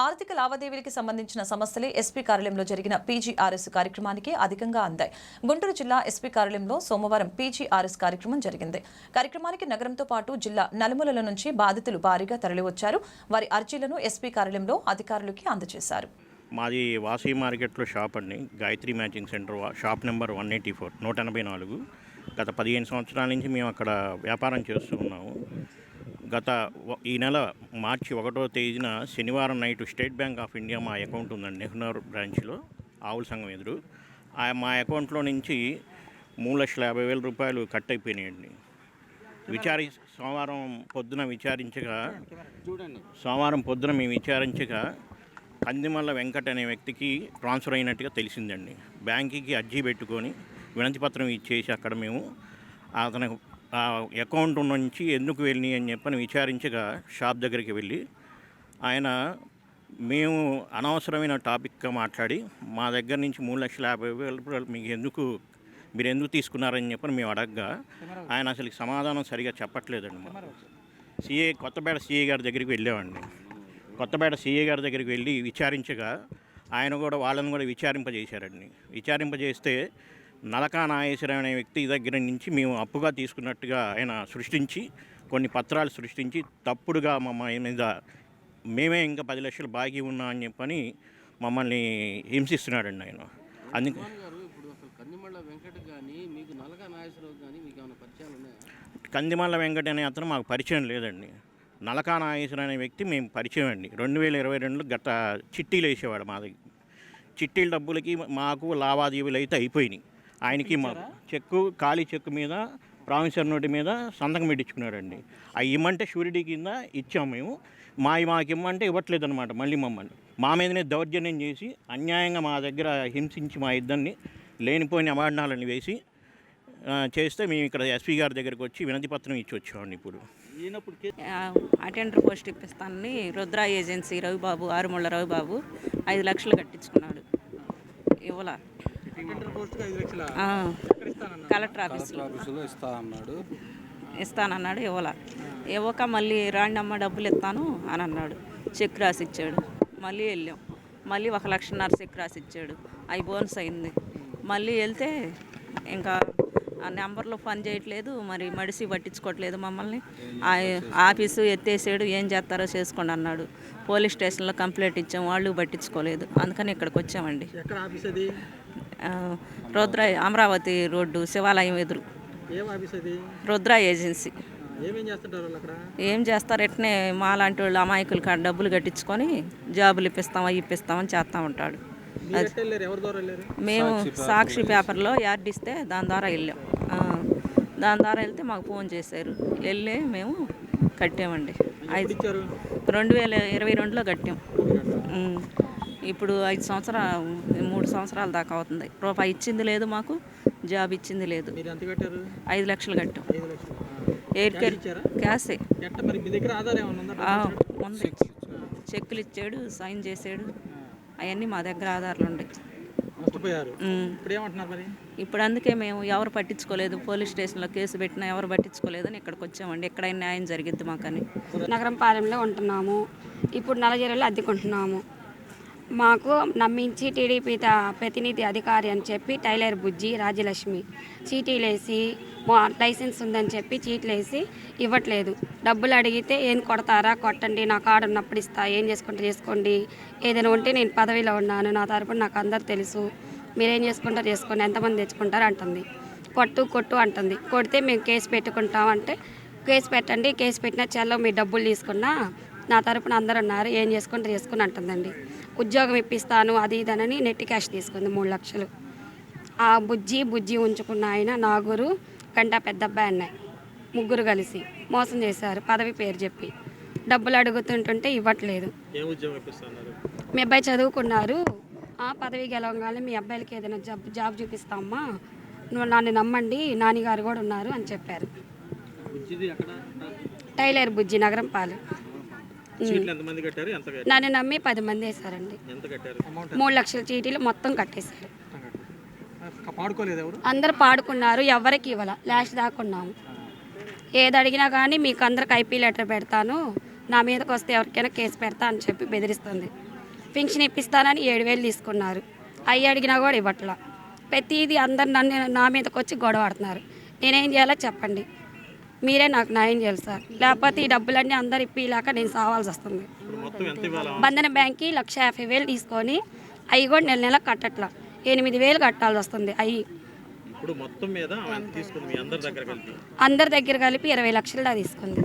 ఆర్థిక లావాదేవీలకు సంబంధించిన సమస్యలే ఎస్పీ కార్యాలయంలో జరిగిన పీజీఆర్ఎస్ కార్యక్రమానికి అధికంగా అందాయి. గుంటూరు జిల్లా ఎస్పీ కార్యాలయంలో సోమవారం పీజీఆర్ఎస్ కార్యక్రమం జరిగింది. కార్యక్రమానికి నగరంతో పాటు జిల్లా నలుమూలల నుంచి బాధితులు భారీగా తరలివచ్చారు. వారి అర్జీలను ఎస్పీ కార్యాలయంలో అధికారులకి అందజేశారు. మాది వాసీ మార్కెట్లో షాప్ అండి. Gayatri matching centre shop number one eighty four నూట ఎనభై నాలుగు. గత పదిహేను సంవత్సరాల నుంచి మేము అక్కడ వ్యాపారం చేస్తూ ఉన్నాము. గత ఈ నెల మార్చి ఒకటో తేదీన శనివారం night State Bank of India మా అకౌంట్ ఉందండి నెహ్నూర్ బ్రాంచ్లో ఆవుల సంఘం ఎదురు. ఆ మా అకౌంట్లో నుంచి మూడు లక్షల యాభై వేల రూపాయలు కట్ అయిపోయినాయండి. విచారి సోమవారం పొద్దున విచారించగా సోమవారం పొద్దున మేము విచారించగా కందిమల్ల వెంకట్ అనే వ్యక్తికి ట్రాన్స్ఫర్ అయినట్టుగా తెలిసిందండి. బ్యాంకుకి అర్జీ పెట్టుకొని వినతి పత్రం ఇచ్చేసి అక్కడ మేము అతను ఆ అకౌంట్ నుంచి ఎందుకు వెళ్ళినాయి అని చెప్పని విచారించగా షాప్ దగ్గరికి వెళ్ళి ఆయన మేము అనవసరమైన టాపిక్గా మాట్లాడి మా దగ్గర నుంచి మూడు లక్షల యాభై వేల రూపాయలు మీకు ఎందుకు మీరు ఎందుకు తీసుకున్నారని చెప్పని మేము అడగగా ఆయన అసలు సమాధానం సరిగా చెప్పట్లేదండి మాకు. సిఏ కొత్తపేట సిఏ గారి దగ్గరికి వెళ్ళామండి. కొత్తపేట సిఏ గారి దగ్గరికి వెళ్ళి విచారించగా ఆయన కూడా వాళ్ళని కూడా విచారింపజేశారండి. విచారింపజేస్తే నలకా నాగేశ్వరం అనే వ్యక్తి దగ్గర నుంచి మేము అప్పుగా తీసుకున్నట్టుగా ఆయన సృష్టించి కొన్ని పత్రాలు సృష్టించి తప్పుడుగా మమ్మల్ని మీద మేమే ఇంకా పది లక్షలు బాకీ ఉన్నా అని చెప్పని మమ్మల్ని హింసిస్తున్నాడండి ఆయన. అందుకే కందిమల్ల వెంకట అనే అతను మాకు పరిచయం లేదండి. నలకా నాగేశ్వర అనే వ్యక్తి మేము పరిచయం అండి. రెండు వేల ఇరవై రెండులో గత చిట్టీలు వేసేవాడు మా దగ్గర చిట్టీల డబ్బులకి మాకు లావాదేవీలు అయితే అయిపోయినాయి. ఆయనకి చెక్కు ఖాళీ చెక్కు మీద ప్రామిసర్ నోటి మీద సంతకం పెట్టించుకున్నాడండి అవి ఇమ్మంటే షూరిటీ కింద ఇచ్చాము మేము. మా మాకు ఇమ్మంటే ఇవ్వట్లేదు అనమాట మళ్ళీ మమ్మల్ని. మా మీదనే దౌర్జన్యం చేసి అన్యాయంగా మా దగ్గర హింసించి మా ఇద్దరిని లేనిపోయిన అవార్డాలను వేసి ఆ, చేస్తే మేము ఇక్కడ ఎస్పీ గారి దగ్గరికి వచ్చి వినతి పత్రం ఇచ్చి వచ్చామండి ఇప్పుడు. ఆ, అటెండర్ పోస్ట్ ఇప్పిస్తానని రుద్ర ఏజెన్సీ రవిబాబు ఆరుముళ్ళ రవిబాబు ఐదు లక్షలు కట్టించుకున్నాడు. ఇవ్వలా. ఆ, కలెక్టర్ ఆఫీస్లో. ఆఫీసులో ఇస్తా అన్నాడు. ఇస్తానన్నాడు ఇవ్వలా. ఇవ్వక మళ్ళీ రాండి అమ్మ డబ్బులు ఇస్తాను అని అన్నాడు. చెక్ రాసి ఇచ్చాడు మళ్ళీ వెళ్ళాం. మళ్ళీ ఒక లక్షన్నర చెక్ రాసి ఇచ్చాడు అవి బోనస్ అయింది. మళ్ళీ వెళ్తే ఇంకా ఆ నెంబర్లో పని చేయట్లేదు. మరి మడిసి పట్టించుకోవట్లేదు మమ్మల్ని. ఆ ఆఫీసు ఎత్తేసాడు. ఏం చేస్తారో చేసుకోండి అన్నాడు. పోలీస్ స్టేషన్లో కంప్లైంట్ ఇచ్చాం. వాళ్ళు పట్టించుకోలేదు. అందుకని ఇక్కడికి వచ్చామండి. రుద్ర అమరావతి రోడ్డు శివాలయం ఎదురు. రుద్ర ఏజెన్సీ. ఆ, ఏమేం చేస్తుంటారు వాళ్ళు అక్కడ? ఏం చేస్తారు? ఎట్నే మా లాంటి వాళ్ళు అమాయకులు కాడ డబ్బులు కట్టించుకొని జాబులు ఇప్పిస్తాం అవి ఇప్పిస్తామని చేస్తూ ఉంటాడు. మేము సాక్షి పేపర్లో యాడ్ ఇస్తే దాని ద్వారా వెళ్ళాం. ఆ, దాని ద్వారా వెళ్తే మాకు ఫోన్ చేశారు. వెళ్ళి మేము కట్టామండి. రెండు వేల ఇరవై రెండులో కట్టాం. ఇప్పుడు ఐదు సంవత్సరాలు మూడు సంవత్సరాల దాకా అవుతుంది. రూపాయి ఇచ్చింది లేదు మాకు జాబ్ ఇచ్చింది లేదు. మీరు ఎంత కట్టారు? ఐదు లక్షలు కట్టాం. ఎయిర్ కేర్ ఇచ్చారా? క్యాషే. ఎట్ట మరి మీ దగ్గర ఆధార్ ఏమైనా ఉందా? చెక్కులు ఇచ్చాడు సైన్ చేసాడు అవన్నీ మా దగ్గర ఆధారాలు ఉమ్. ఇప్పుడు ఏమంటున్నారు మరి? ఇప్పుడు అందుకే మేము ఎవరు పట్టించుకోలేదు. పోలీస్ స్టేషన్లో కేసు పెట్టినా ఎవరు పట్టించుకోలేదని ఇక్కడికి వచ్చామండి. ఎక్కడైనా న్యాయం జరిగిద్ది మాకని. నగరం పాలెంలో ఉంటున్నాము. ఇప్పుడు నలజీరలో అద్దెకుంటున్నాము. మాకు నమ్మించి టీడీపీ త- ప్రతినిధి అధికారి అని చెప్పి టైలర్ బుజ్జి రాజ్యలక్ష్మి చీటీలు వేసి మా- లైసెన్స్ ఉందని చెప్పి చీట్లు వేసి ఇవ్వట్లేదు. డబ్బులు అడిగితే ఏం కొడతారా? కొట్టండి నా కార్డు ఉన్నప్పుడు ఇస్తా ఏం చేసుకుంటే చేసుకోండి. ఏదైనా ఉంటే నేను పదవిలో ఉన్నాను నా తరపున నాకు అందరు తెలుసు. మీరేం చేసుకుంటారు చేసుకోండి ఎంతమంది తెచ్చుకుంటారు అంటుంది. కొట్టు కొట్టు అంటుంది. కొడితే మేము కేసు పెట్టుకుంటాం అంటే కేసు పెట్టండి కేసు పెట్టినా చెల్లో మీ డబ్బులు తీసుకున్నా నా తరపున అందరు ఉన్నారు ఏం చేసుకుంటే చేసుకుని అంటుందండి. ఉద్యోగం ఇప్పిస్తాను అది ఇదనని నెట్ క్యాష్ తీసుకుంది మూడు లక్షలు. ఆ బుజ్జి బుజ్జి ఉంచుకున్న ఆయన నాగురు గంట పెద్ద అబ్బాయి అన్నాయి ముగ్గురు కలిసి మోసం చేశారు పదవి పేరు చెప్పి. డబ్బులు అడుగుతుంటుంటే ఇవ్వట్లేదు. మీ అబ్బాయి చదువుకున్నారు. ఆ పదవి గెలవగానే మీ అబ్బాయిలకి ఏదైనా జాబ్ జాబ్ చూపిస్తామా? నువ్వు నన్ను నమ్మండి నాన్నగారు కూడా ఉన్నారు అని చెప్పారు. టైలర్ బుజ్జి నగరం పాలు. నన్ను నమ్మి పది మంది వేశారండి. అమౌంట్ మూడు లక్షల చీటీలు మొత్తం కట్టేశారు. అందరు పాడుకున్నారు ఎవరికి ఇవ్వాల? లాస్ట్ దాకా ఉన్నాము. ఏది అడిగినా కానీ మీకు అందరికి ఐపీ లెటర్ పెడతాను. నా మీదకి వస్తే ఎవరికైనా కేసు పెడతా అని చెప్పి బెదిరిస్తుంది. పెన్షన్ ఇప్పిస్తానని ఏడు వేలు తీసుకున్నారు. అవి అడిగినా కూడా ఇవ్వట్లా. ప్రతిదీ అందరు నన్ను నా మీదకి వచ్చి గొడవ ఆడుతున్నారు. నేనేం చేయాలో చెప్పండి. మీరే నాకు న్యాయం చేయాలి సార్. లేకపోతే ఈ డబ్బులన్నీ అందరు ఇప్పిలాక నేను సావాల్సి వస్తుంది. బంధన బ్యాంక్కి లక్ష యాభై వేలు తీసుకొని అవి కూడా నెల నెల కట్టట్లా. ఎనిమిది వేలు కట్టాల్సి వస్తుంది అవి. అందరి దగ్గర కలిపి? అందరి దగ్గర కలిపి ఇరవై లక్షలు దా తీసుకుంది.